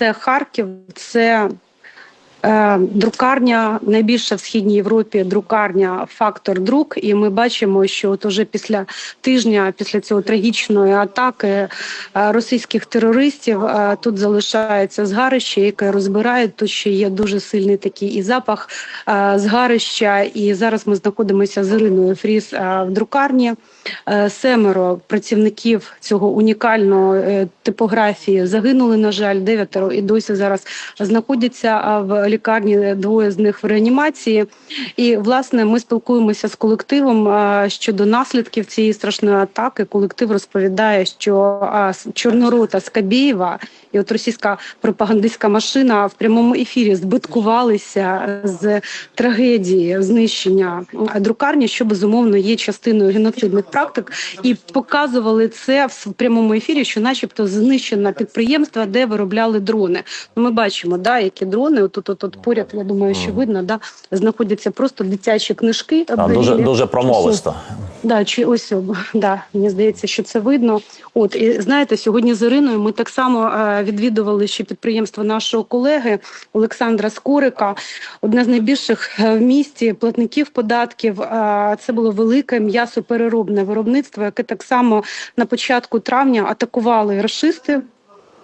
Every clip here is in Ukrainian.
це Харків, це друкарня, найбільша в східній Європі друкарня Фактор Друк. І ми бачимо, що от уже після тижня, після цього трагічної атаки е, російських терористів, е, тут залишається згарище, яке розбирають. Тут ще є дуже сильний такий і запах е, згарища. І зараз ми знаходимося з Іриною Фріс е, в друкарні. Е, Семеро працівників цього унікального е, типографії загинули. На жаль, дев'ятеро і досі зараз знаходяться в лікарні. Двоє з них в реанімації. І власне ми спілкуємося з колективом щодо наслідків цієї страшної атаки. Колектив розповідає, що Чорнорота Скабєєва і от російська пропагандистська машина в прямому ефірі збиткувалися з трагедії знищення друкарні, що безумовно є частиною геноцидних практик, і показували це в прямому ефірі, що, начебто, знищено підприємство, де виробляли дрони. Ну, ми бачимо, да, які дрони. Отут, от, от поряд, я думаю, що видно, да, знаходяться просто дитячі книжки. Так, дуже, дуже промовисто. Да, чи ось о, да, мені здається, що це видно. От і знаєте, сьогодні з Іриною ми так само е, відвідували ще підприємство нашого колеги Олександра Скорика, одне з найбільших е, в місті платників податків. Е, Це було велике м'ясопереробне виробництво, яке так само на початку травня атакували рашисти.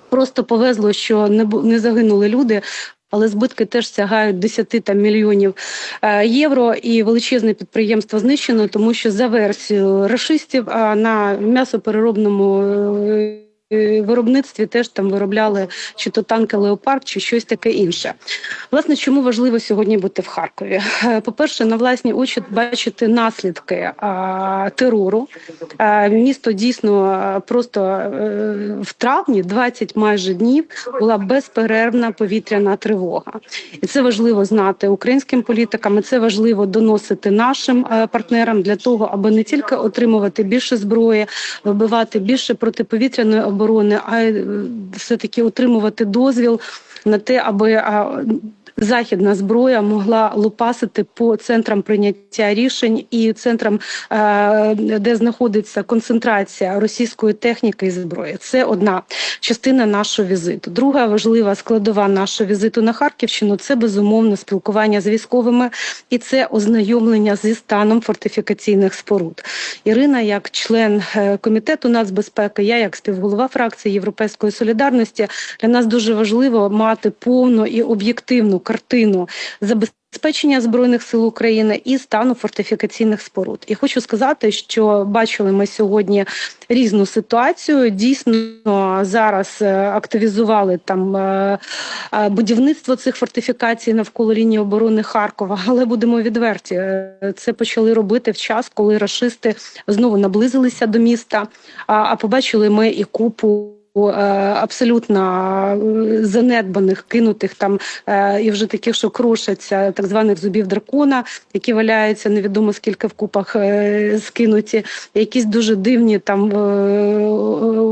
Просто повезло, що не не загинули люди. Але збитки теж сягають 10 там, мільйонів е, євро, і величезне підприємство знищено, тому що за версією рашистів на м'ясопереробному е, виробництві теж там виробляли чи то танки Леопард, чи щось таке інше. Власне, чому важливо сьогодні бути в Харкові? Е, По-перше, на власні очі бачити наслідки а, терору. Е, Місто дійсно е, просто е, в травні 20 майже днів була безперервна повітряна тривога. І це важливо знати українським політикам. і Це важливо доносити нашим е, партнерам для того, аби не тільки отримувати більше зброї, вибивати більше протиповітряної оборони, а все таки отримувати дозвіл на те, аби західна зброя могла лупасити по центрам прийняття рішень і центрам, е, де знаходиться концентрація російської техніки і зброї. Це одна частина нашого візиту. Друга важлива складова нашого візиту на Харківщину це безумовно спілкування з військовими і це ознайомлення зі станом фортифікаційних споруд. Ірина, як член е, комітету нацбезпеки, я як співголова фракції Європейської солідарності, для нас дуже важливо мати повну і об'єктивну картину забезпечення збройних сил України і стану фортифікаційних споруд. І хочу сказати, що бачили ми сьогодні різну ситуацію. Дійсно, зараз е, активізували там е, е, будівництво цих фортифікацій навколо лінії оборони Харкова. Але будемо відверті, це почали робити в час, коли рашисти знову наблизилися до міста. А побачили ми і купу. Е, Абсолютно е, занедбаних, кинутих там е, і вже таких, що крошаться, так званих зубів дракона, які валяються невідомо скільки в купах скинуті, якісь дуже дивні там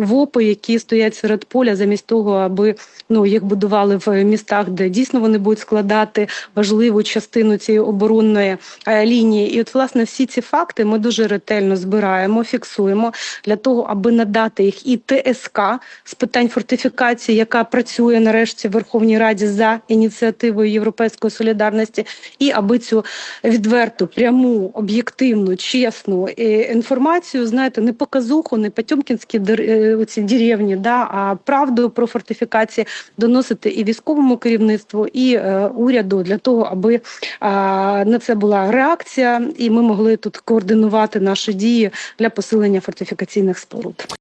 вопи, які стоять серед поля, замість того, аби ну їх будували в містах, де дійсно вони будуть складати важливу частину цієї оборонної лінії. І от власне всі ці факти ми дуже ретельно збираємо, фіксуємо для того, аби надати їх і ТСК з питань фортифікації, яка працює нарешті в Верховній Раді за ініціативою Європейської солідарності, і аби цю відверту, пряму, об'єктивну, чесну е, інформацію, знаєте, не показуху, не потьомкінські дер- е, оці деревні, да, а правду про фортифікації доносити і військовому керівництву, і е, уряду для того, аби а, на це була реакція, і ми могли тут координувати наші дії для посилення фортифікаційних споруд.